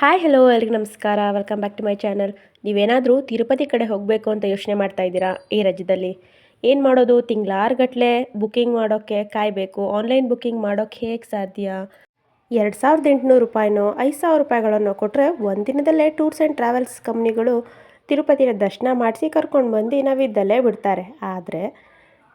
Hi hello ಎಲ್ರಿಗೂ ನಮಸ್ಕಾರ. Welcome back to my channel ನೀವೇನಾದರೂ ತಿರುಪತಿ ಕಡೆ ಹೋಗಬೇಕು ಅಂತ ಯೋಚನೆ ಮಾಡ್ತಾ ಇದ್ದೀರಾ? ಈ ರಾಜ್ಯದಲ್ಲಿ ಏನು ಮಾಡೋದು? ತಿಂಗಳಾರುಗಟ್ಟಲೆ ಬುಕ್ಕಿಂಗ್ ಮಾಡೋಕ್ಕೆ ಕಾಯಬೇಕು. ಆನ್ಲೈನ್ ಬುಕ್ಕಿಂಗ್ ಮಾಡೋಕ್ಕೆ ಹೇಗೆ ಸಾಧ್ಯ? ಎರಡು ಸಾವಿರದ ಎಂಟುನೂರು ರೂಪಾಯಿನೋ, ಐದು ಸಾವಿರ ರೂಪಾಯಿಗಳನ್ನು ಕೊಟ್ಟರೆ ಒಂದಿನದಲ್ಲೇ ಟೂರ್ಸ್ ಆ್ಯಂಡ್ ಟ್ರಾವೆಲ್ಸ್ ಕಂಪ್ನಿಗಳು ತಿರುಪತಿನ ದರ್ಶನ ಮಾಡಿಸಿ ಕರ್ಕೊಂಡು ಬಂದು ನಾವಿದ್ದಲ್ಲೇ ಬಿಡ್ತಾರೆ. ಆದರೆ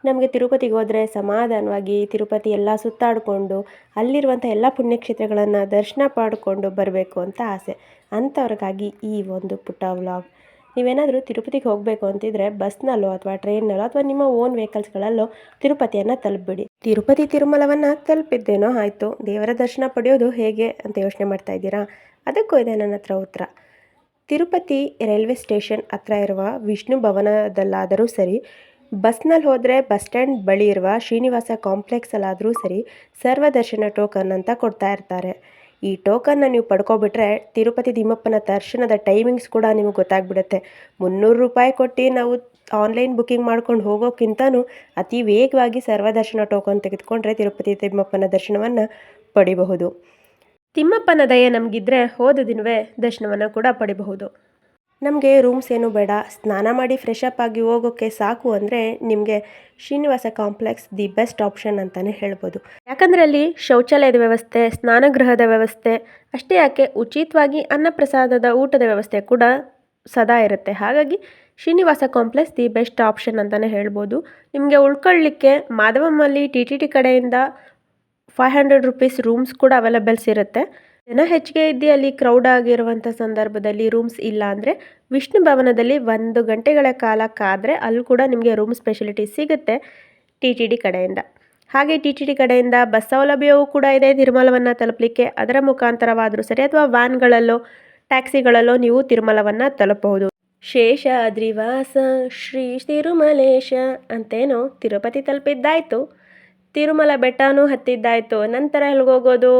ನಮಗೆ ತಿರುಪತಿಗೆ ಹೋದರೆ ಸಮಾಧಾನವಾಗಿ ತಿರುಪತಿ ಎಲ್ಲ ಸುತ್ತಾಡಿಕೊಂಡು ಅಲ್ಲಿರುವಂಥ ಎಲ್ಲ ಪುಣ್ಯಕ್ಷೇತ್ರಗಳನ್ನು ದರ್ಶನ ಮಾಡಿಕೊಂಡು ಬರಬೇಕು ಅಂತ ಆಸೆ. ಅಂಥವ್ರಿಗಾಗಿ ಈ ಒಂದು ಪುಟ್ಟ ವ್ಲಾಗ್. ನೀವೇನಾದರೂ ತಿರುಪತಿಗೆ ಹೋಗಬೇಕು ಅಂತಿದ್ರೆ ಬಸ್ನಲ್ಲೋ ಅಥವಾ ಟ್ರೈನ್ನಲ್ಲೋ ಅಥವಾ ನಿಮ್ಮ ಓನ್ ವೆಹಿಕಲ್ಸ್ಗಳಲ್ಲೋ ತಿರುಪತಿಯನ್ನು ತಲುಪಿಬಿಡಿ. ತಿರುಪತಿ ತಿರುಮಲವನ್ನು ತಲುಪಿದ್ದೇನೋ ಆಯಿತು. ದೇವರ ದರ್ಶನ ಪಡೆಯೋದು ಹೇಗೆ ಅಂತ ಯೋಚನೆ ಮಾಡ್ತಾ ಇದ್ದೀರಾ? ಅದಕ್ಕೂ ಇದೆ ನನ್ನ ಹತ್ರ ಉತ್ತರ. ತಿರುಪತಿ ರೈಲ್ವೆ ಸ್ಟೇಷನ್ ಹತ್ರ ಇರುವ ವಿಷ್ಣು ಭವನದಲ್ಲಾದರೂ ಸರಿ ಬಸ್ನಲ್ಲಿ ಹೋದರೆ ಬಸ್ ಸ್ಟ್ಯಾಂಡ್ ಬಳಿ ಇರುವ ಶ್ರೀನಿವಾಸ ಕಾಂಪ್ಲೆಕ್ಸಲ್ಲಾದರೂ ಸರಿ ಸರ್ವದರ್ಶನ ಟೋಕನ್ ಅಂತ ಕೊಡ್ತಾ ಇರ್ತಾರೆ. ಈ ಟೋಕನ್ನ ನೀವು ಪಡ್ಕೊಬಿಟ್ರೆ ತಿರುಪತಿ ತಿಮ್ಮಪ್ಪನ ದರ್ಶನದ ಟೈಮಿಂಗ್ಸ್ ಕೂಡ ನಿಮಗೆ ಗೊತ್ತಾಗ್ಬಿಡುತ್ತೆ. ಮುನ್ನೂರು ರೂಪಾಯಿ ಕೊಟ್ಟು ನಾವು ಆನ್ಲೈನ್ ಬುಕ್ಕಿಂಗ್ ಮಾಡ್ಕೊಂಡು ಹೋಗೋಕ್ಕಿಂತನೂ ಅತಿ ವೇಗವಾಗಿ ಸರ್ವದರ್ಶನ ಟೋಕನ್ ತೆಗೆದುಕೊಂಡ್ರೆ ತಿರುಪತಿ ತಿಮ್ಮಪ್ಪನ ದರ್ಶನವನ್ನು ಪಡಿಬಹುದು. ತಿಮ್ಮಪ್ಪನ ದಯ ನಮಗಿದ್ರೆ ಹೋದ ದಿನವೇ ದರ್ಶನವನ್ನು ಕೂಡ ಪಡಿಬಹುದು. ನಮಗೆ ರೂಮ್ಸ್ ಏನು ಬೇಡ. ಸ್ನಾನ ಮಾಡಿ ಫ್ರೆಶ್ ಅಪ್ ಆಗಿ ಹೋಗೋಕ್ಕೆ ಸಾಕು ಅಂದರೆ ನಿಮಗೆ Srinivasa complex the best option ಅಂತಲೇ ಹೇಳ್ಬೋದು. ಯಾಕಂದರೆ ಅಲ್ಲಿ ಶೌಚಾಲಯದ ವ್ಯವಸ್ಥೆ, ಸ್ನಾನಗೃಹದ ವ್ಯವಸ್ಥೆ, ಅಷ್ಟೇ ಯಾಕೆ ಉಚಿತವಾಗಿ ಅನ್ನಪ್ರಸಾದದ ಊಟದ ವ್ಯವಸ್ಥೆ ಕೂಡ ಸದಾ ಇರುತ್ತೆ. ಹಾಗಾಗಿ Srinivasa complex the best option ಅಂತಲೇ ಹೇಳ್ಬೋದು. ನಿಮಗೆ ಉಳ್ಕೊಳ್ಳಿಕ್ಕೆ ಮಾಧವಮ್ಮಲ್ಲಿ ಟಿ ಟಿ ಟಿ ಕಡೆಯಿಂದ ಫೈವ್ ಹಂಡ್ರೆಡ್ ರುಪೀಸ್ ರೂಮ್ಸ್ ಕೂಡ ಅವೈಲಬಲ್ಸ್ ಇರುತ್ತೆ. ಜನ ಹೆಚ್ಚಿಗೆ ಇದ್ದು, ಅಲ್ಲಿ ಕ್ರೌಡ್ ಆಗಿರುವಂಥ ಸಂದರ್ಭದಲ್ಲಿ ರೂಮ್ಸ್ ಇಲ್ಲ ಅಂದರೆ ವಿಷ್ಣು ಭವನದಲ್ಲಿ ಒಂದು ಗಂಟೆಗಳ ಕಾಲ ಕಾದರೆ ಅಲ್ಲಿ ಕೂಡ ನಿಮಗೆ ರೂಮ್ ಸ್ಪೆಷಲಿಟಿ ಸಿಗುತ್ತೆ ಟಿ ಟಿ ಡಿ ಕಡೆಯಿಂದ. ಹಾಗೆ ಟಿ ಟಿ ಡಿ ಕಡೆಯಿಂದ ಬಸ್ ಸೌಲಭ್ಯವೂ ಕೂಡ ಇದೆ ತಿರುಮಲವನ್ನು ತಲುಪಲಿಕ್ಕೆ. ಅದರ ಮುಖಾಂತರವಾದರೂ ಸರಿ ಅಥವಾ ವ್ಯಾನ್ಗಳಲ್ಲೋ ಟ್ಯಾಕ್ಸಿಗಳಲ್ಲೋ ನೀವು ತಿರುಮಲವನ್ನು ತಲುಪಬಹುದು. ಶೇಷಾದ್ರಿವಾಸ ಶ್ರೀ ತಿರುಮಲೇಶ ಅಂತೇನೋ ತಿರುಪತಿ ತಲುಪಿದ್ದಾಯಿತು. ತಿರುಮಲ ಬೆಟ್ಟನೂ ಹತ್ತಿದ್ದಾಯಿತು. ನಂತರ ಎಲ್ಲಿಗೋಗೋದು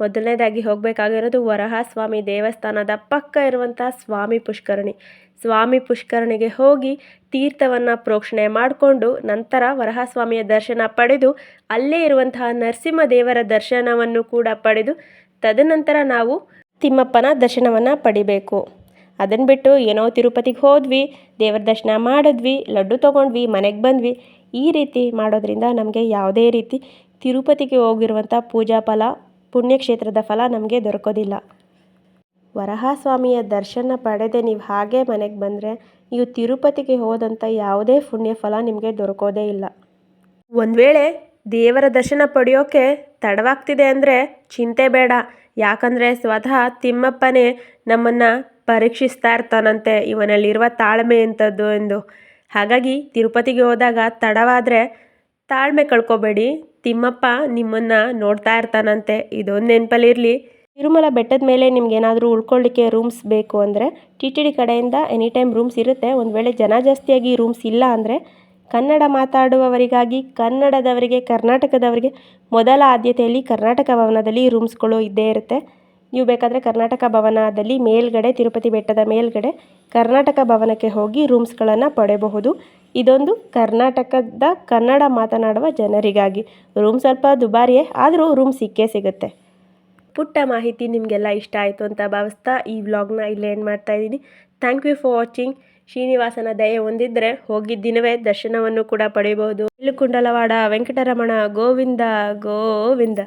ಮೊದಲನೇದಾಗಿ ಹೋಗಬೇಕಾಗಿರೋದು ವರಹ ಸ್ವಾಮಿ ದೇವಸ್ಥಾನದ ಪಕ್ಕ ಇರುವಂಥ ಸ್ವಾಮಿ ಪುಷ್ಕರಣಿ. ಸ್ವಾಮಿ ಪುಷ್ಕರಣಿಗೆ ಹೋಗಿ ತೀರ್ಥವನ್ನು ಪ್ರೋಕ್ಷಣೆ ಮಾಡಿಕೊಂಡು ನಂತರ ವರಹಸ್ವಾಮಿಯ ದರ್ಶನ ಪಡೆದು ಅಲ್ಲೇ ಇರುವಂತಹ ನರಸಿಂಹ ದೇವರ ದರ್ಶನವನ್ನು ಕೂಡ ಪಡೆದು ತದನಂತರ ನಾವು ತಿಮ್ಮಪ್ಪನ ದರ್ಶನವನ್ನು ಪಡಿಬೇಕು. ಅದನ್ನು ಬಿಟ್ಟು ಏನೋ ತಿರುಪತಿಗೆ ಹೋದ್ವಿ, ದೇವರ ದರ್ಶನ ಮಾಡಿದ್ವಿ, ಲಡ್ಡು ತೊಗೊಂಡ್ವಿ, ಮನೆಗೆ ಬಂದ್ವಿ. ಈ ರೀತಿ ಮಾಡೋದ್ರಿಂದ ನಮಗೆ ಯಾವುದೇ ರೀತಿ ತಿರುಪತಿಗೆ ಹೋಗಿರುವಂಥ ಪೂಜಾ ಫಲ ಪುಣ್ಯಕ್ಷೇತ್ರದ ಫಲ ನಮಗೆ ದೊರಕೋದಿಲ್ಲ. ವರಹಸ್ವಾಮಿಯ ದರ್ಶನ ಪಡೆದೇ ನೀವು ಹಾಗೆ ಮನೆಗೆ ಬಂದರೆ ನೀವು ತಿರುಪತಿಗೆ ಹೋದಂಥ ಯಾವುದೇ ಪುಣ್ಯ ಫಲ ನಿಮಗೆ ದೊರಕೋದೇ ಇಲ್ಲ. ಒಂದು ವೇಳೆ ದೇವರ ದರ್ಶನ ಪಡೆಯೋಕೆ ತಡವಾಗ್ತಿದೆ ಅಂದರೆ ಚಿಂತೆ ಬೇಡ. ಯಾಕಂದರೆ ಸ್ವತಃ ತಿಮ್ಮಪ್ಪನೇ ನಮ್ಮನ್ನು ಪರೀಕ್ಷಿಸ್ತಾ ಇರ್ತಾನಂತೆ ಇವನಲ್ಲಿರುವ ತಾಳ್ಮೆ ಎಂಥದ್ದು ಎಂದು. ಹಾಗಾಗಿ ತಿರುಪತಿಗೆ ಹೋದಾಗ ತಡವಾದರೆ ತಾಳ್ಮೆ ಕಳ್ಕೊಬೇಡಿ. ತಿಮ್ಮಪ್ಪ ನಿಮ್ಮನ್ನು ನೋಡ್ತಾ ಇರ್ತಾನಂತೆ. ಇದೊಂದು ನೆನಪಲ್ಲಿರಲಿ ತಿರುಮಲ ಬೆಟ್ಟದ ಮೇಲೆ ನಿಮ್ಗೇನಾದರೂ ಉಳ್ಕೊಳ್ಳಿಕ್ಕೆ ರೂಮ್ಸ್ ಬೇಕು ಅಂದರೆ ಟಿ ಟಿ ಡಿ ಕಡೆಯಿಂದ ಎನಿ ಟೈಮ್ ರೂಮ್ಸ್ ಇರುತ್ತೆ. ಒಂದು ವೇಳೆ ಜನ ಜಾಸ್ತಿಯಾಗಿ ರೂಮ್ಸ್ ಇಲ್ಲ ಅಂದರೆ ಕನ್ನಡ ಮಾತಾಡುವವರಿಗಾಗಿ, ಕನ್ನಡದವರಿಗೆ, ಕರ್ನಾಟಕದವರಿಗೆ ಮೊದಲ ಆದ್ಯತೆಯಲ್ಲಿ ಕರ್ನಾಟಕ ಭವನದಲ್ಲಿ ರೂಮ್ಸ್ಗಳು ಇದ್ದೇ ಇರುತ್ತೆ. ನೀವು ಬೇಕಾದರೆ ಕರ್ನಾಟಕ ಭವನದಲ್ಲಿ ಮೇಲ್ಗಡೆ, ತಿರುಪತಿ ಬೆಟ್ಟದ ಮೇಲ್ಗಡೆ ಕರ್ನಾಟಕ ಭವನಕ್ಕೆ ಹೋಗಿ ರೂಮ್ಸ್ಗಳನ್ನು ಪಡೆಯಬಹುದು ಇದೊಂದು ಕರ್ನಾಟಕದ ಕನ್ನಡ ಮಾತನಾಡುವ ಜನರಿಗಾಗಿ. ರೂಮ್ ಸ್ವಲ್ಪ ದುಬಾರಿಯೇ, ಆದರೂ ರೂಮ್ ಸಿಕ್ಕೇ ಸಿಗುತ್ತೆ. ಪುಟ್ಟ ಮಾಹಿತಿ ನಿಮಗೆಲ್ಲ ಇಷ್ಟ ಆಯಿತು ಅಂತ ಭಾವಿಸ್ತಾ ಈ ವ್ಲಾಗ್ನ ಇಲ್ಲೇ ಏನು ಮಾಡ್ತಾ ಇದ್ದೀನಿ. Thank you for watching. ಶ್ರೀನಿವಾಸನ ದಯೆ ಹೊಂದಿದ್ರೆ ಹೋಗಿದ್ದ ದಿನವೇ ದರ್ಶನವನ್ನು ಕೂಡ ಪಡೆಯಬಹುದು. ಇಲ್ಲುಕುಂಡಲವಾಡ ವೆಂಕಟರಮಣ, ಗೋವಿಂದ ಗೋವಿಂದ.